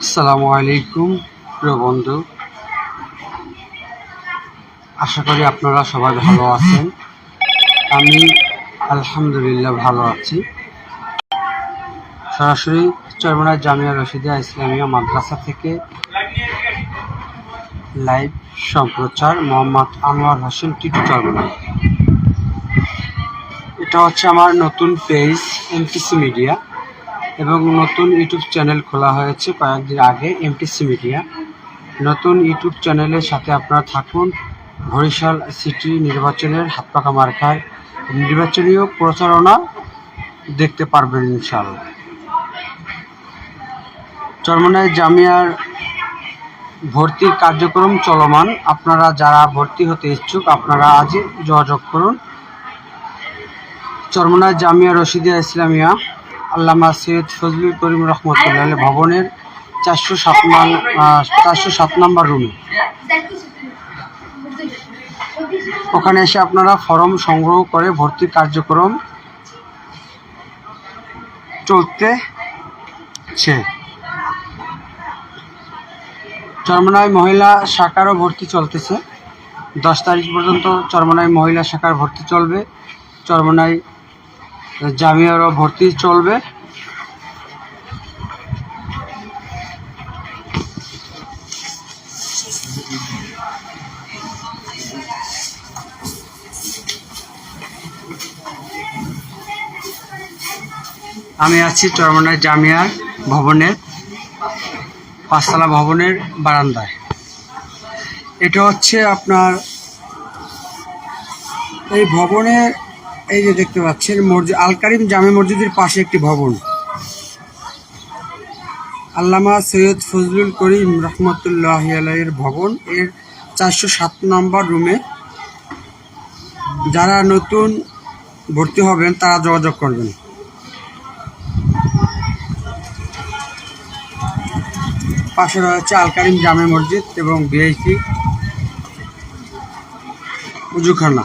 আসসালামু আলাইকুম প্রিয় বন্ধু। আশা করি আপনারা সবাই ভালো আছেন। আমি আলহামদুলিল্লাহ ভালো আছি। সরাসরি চরমনা জামিয়া রশিদিয়া ইসলামিয়া মাদ্রাসা থেকে লাইভ সম্প্রচার মোহাম্মদ আনোয়ার হোসেন টিটু চরমনা। এটা হচ্ছে আমার নতুন পেজ এমটিসি মিডিয়া এবং নতুন ইউটিউব চ্যানেল খোলা হয়েছে কয়েকদিন আগে এমটিসি মিডিয়া নতুন ইউটিউব চ্যানেলের সাথে আপনারা থাকুন। বরিশাল সিটি নির্বাচনের হাত পাকা মার্কায় নির্বাচনীয় প্রচারণা দেখতে পারবেন ইনশাল্লাহ চরমনায় জামিয়ার ভর্তির কার্যক্রম চলমান। আপনারা যারা ভর্তি হতে ইচ্ছুক, আপনারা আজই যোগাযোগ করুন। চরমনায় জামিয়া রশিদিয়া ইসলামিয়া, আল্লামা সৈয়দ ফজলুল করিম রহমতুল্লাহ ভবনের চারশো সাত চারশো সাত নম্বর রুমে ওখানে এসে আপনারা ফর্ম সংগ্রহ করে ভর্তি কার্যক্রম চলতেছে চরমনায় মহিলা শাখারও ভর্তি চলতেছে। দশ তারিখ পর্যন্ত চরমনায় মহিলা শাখার ভর্তি চলবে। চরমনায় জামিয়ারও ভর্তি চলবে। আমি আছি চরমনায় জামিয়ার ভবনের, পাঁচতলা ভবনের বারান্দায়। এটা হচ্ছে আপনার এই ভবনের এই যে দেখতে পাচ্ছেন মসজিদ, আল কারিম জামে মসজিদের পাশে একটি ভবন। আল্লামা সৈয়দ ফজলুল করিম রহমতুল্লাহ আলাইয়ের ভবন। এর চারশো সাত নম্বর রুমে যারা নতুন ভর্তি হবেন, তারা যোগাযোগ করবেন। পাশে রয়েছে আল কারিম জামে মসজিদ এবং বিআইসি উজুখানা।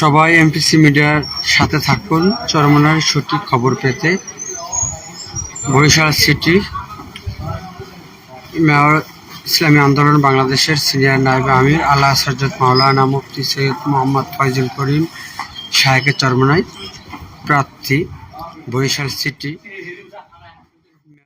সবাই এমপিসি মিডিয়ার সাথে থাকুন, চরমনার সঠিক খবর পেতে। বরিশাল সিটি, মেয়র ইসলামী আন্দোলন, বাংলাদেশের সিনিয়র নায়েব আমির, আল্লাহ সরজত মাওলানা মুফতি সৈয়দ মোহাম্মদ ফয়জুল করিম শাহেকের চরমনায় প্রার্থী বরিশাল সিটি।